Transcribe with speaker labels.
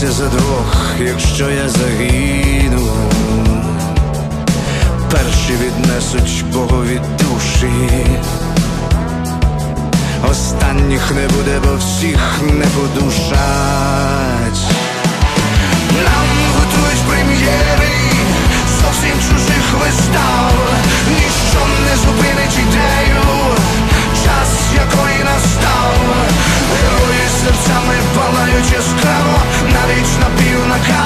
Speaker 1: бийся за двох, якщо я загину. Перші віднесуть Богові душі, останніх не буде, бо всіх не подушать. Нам готують прем'єри зовсім чужих вистав, ніщо не зупинить ідею, час якої настав. Герої серцями палають яскраво, più una casa